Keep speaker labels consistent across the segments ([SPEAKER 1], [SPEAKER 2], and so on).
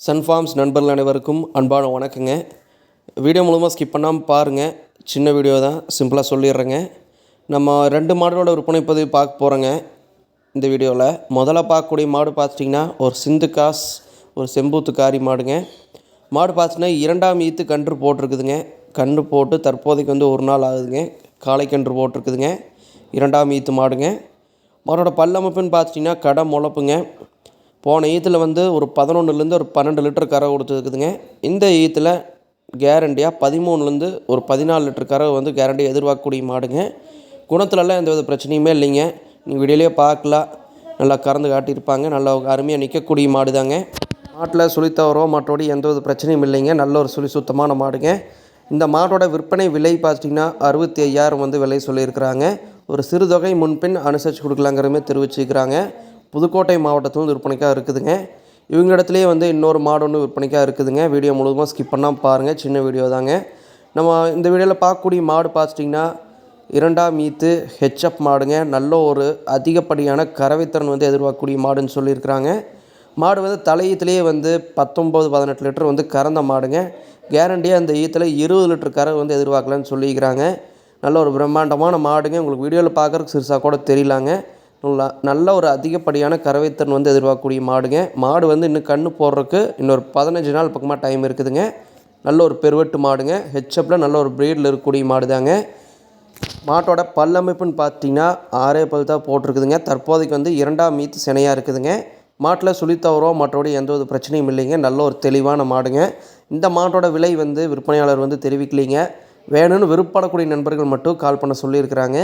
[SPEAKER 1] Sun Farms நண்பர்கள் அனைவருக்கும் அன்பான வணக்கங்க. வீடியோ மூலமாக ஸ்கிப் பண்ணாமல் பாருங்கள் சின்ன வீடியோ தான். சிம்பிளாக சொல்லிடுறேங்க. நம்ம ரெண்டு மாடலோட விற்பனை பதிவு பார்க்க போகிறோங்க இந்த வீடியோவில் முதல்ல பார்க்கக்கூடிய மாடு பார்த்துட்டிங்கன்னா ஒரு சிந்து காஸ் ஒரு செம்பூத்து காரி மாடுங்க. மாடு பார்த்துட்டிங்கன்னா இரண்டாம் ஈத்து கன்று போட்டிருக்குதுங்க. கன்று போட்டு தற்போதைக்கு வந்து ஒரு நாள் ஆகுதுங்க. காலை கன்று போட்டிருக்குதுங்க. இரண்டாம் ஈத்து மாடுங்க. மாடோட பல்லமைப்புன்னு பார்த்துட்டிங்கன்னா கடை முளப்புங்க. போன ஈத்தில் வந்து ஒரு பதினொன்றுலேருந்து ஒரு பன்னெண்டு லிட்டர் கறவை கொடுத்துருக்குதுங்க. இந்த ஈத்தில் கேரண்டியாக பதிமூணுலேருந்து ஒரு பதினாலு லிட்டர் கறவை வந்து கேரண்டியாக எதிர்பார்க்கக்கூடிய மாடுங்க. குணத்துலலாம் எந்த வித பிரச்சனையுமே இல்லைங்க. நீங்கள் வீடியோலேயே பார்க்கலாம். நல்லா கறந்து காட்டியிருப்பாங்க. நல்லா அருமையாக நிற்கக்கூடிய மாடு தாங்க மாட்டில் சுழித்தவரோ தவறோ எந்த வித பிரச்சனையும் இல்லைங்க. நல்ல ஒரு சுழி சுத்தமான மாடுங்க. இந்த மாட்டோட விற்பனை விலை பார்த்திங்கன்னா அறுபத்தி ஐயாயிரம் வந்து விலை சொல்லியிருக்கிறாங்க. ஒரு சிறு தொகை முன்பின் அனுசரித்து கொடுக்கலாங்கிற மாதிரி தெரிவிச்சிருக்கிறாங்க. புதுக்கோட்டை மாவட்டத்தில் வந்து விற்பனைக்காக இருக்குதுங்க. இவங்க இடத்துலையே வந்து இன்னொரு மாடு ஒன்று விற்பனைக்காக இருக்குதுங்க. வீடியோ முழுவதுமாக ஸ்கிப் பண்ணால் பாருங்கள் சின்ன வீடியோ தாங்க. நம்ம இந்த வீடியோவில் பார்க்கக்கூடிய மாடு பார்த்துட்டிங்கன்னா இரண்டாம் மீத்து ஹெச்எப் மாடுங்க. நல்ல ஒரு அதிகப்படியான கறவைத்திறன் வந்து எதிர்பார்க்கக்கூடிய மாடுன்னு சொல்லியிருக்கிறாங்க. மாடு வந்து தலையீத்துலேயே வந்து பத்தொம்போது பதினெட்டு லிட்டர் வந்து கறந்த மாடுங்க. கேரண்டியாக அந்த ஈத்தில் இருபது லிட்டர் கறவை வந்து எதிர்பார்க்கலான்னு சொல்லிக்கிறாங்க நல்ல ஒரு பிரம்மாண்டமான மாடுங்க. உங்களுக்கு வீடியோவில் பார்க்குறதுக்கு சிறுசாக கூட தெரியலாங்க. நல்ல ஒரு அதிகப்படியான கறவைத்திறன் வந்து எதிர்பார்க்கக்கூடிய மாடுங்க. மாடு வந்து இன்னும் கன்று போடுறதுக்கு இன்னொரு பதினஞ்சு நாள் பக்கமாக டைம் இருக்குதுங்க. நல்ல ஒரு பெருவெட்டு மாடுங்க. ஹெச்எப்பில் நல்ல ஒரு ப்ரீடில் இருக்கக்கூடிய மாடு தாங்க மாட்டோட பல்லமைப்புன்னு பார்த்தீங்கன்னா ஆறே பல் தான் போட்டிருக்குதுங்க. தற்போதைக்கு வந்து இரண்டாம் மீத்து சினையாக இருக்குதுங்க. மாட்டில் சுழித்தவரோ மாட்டோட எந்த ஒரு பிரச்சனையும் இல்லைங்க. நல்ல ஒரு தெளிவான மாடுங்க. இந்த மாட்டோட விலை வந்து விற்பனையாளர் வந்து தெரிவிக்கலைங்க. வேணும்னு விருப்பப்படக்கூடிய நண்பர்கள் மட்டும் கால் பண்ண சொல்லியிருக்கிறாங்க.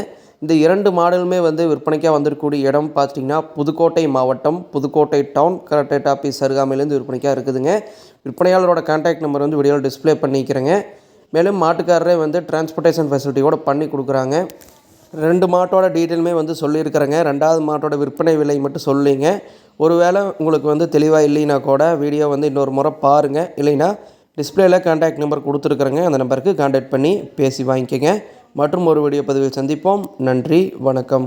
[SPEAKER 1] இந்த இரண்டு மாடலுமே வந்து விற்பனைக்காக வந்திருக்கக்கூடிய இடம் பார்த்துட்டிங்கன்னா புதுக்கோட்டை மாவட்டம் புதுக்கோட்டை டவுன் கலெக்டரேட் ஆஃபீஸ் அருகாமையிலேருந்து விற்பனைக்காக இருக்குதுங்க. விற்பனையாளரோட கான்டாக்ட் நம்பர் வந்து வீடியோவில் டிஸ்ப்ளே பண்ணிக்கிறேங்க. மேலும் மாட்டுக்காரரே வந்து டிரான்ஸ்போர்ட்டேஷன் ஃபெசிலிட்டியோட பண்ணி கொடுக்குறாங்க. ரெண்டு மாட்டோட டீட்டெயிலுமே வந்து சொல்லியிருக்கிறேங்க. ரெண்டாவது மாட்டோட விற்பனை விலை மட்டும் சொல்லிங்க. ஒருவேளை உங்களுக்கு வந்து தெளிவாக இல்லைன்னா கூட வீடியோ வந்து இன்னொரு முறை பாருங்கள் இல்லைன்னா டிஸ்பிளேயில் கான்டாக்ட் நம்பர் கொடுத்துருக்குறேங்க. அந்த நம்பருக்கு கான்டாக்ட் பண்ணி பேசி வாங்கிக்கோங்க. மற்றும் ஒரு வீடியோ பதிவில் சந்திப்போம். நன்றி வணக்கம்.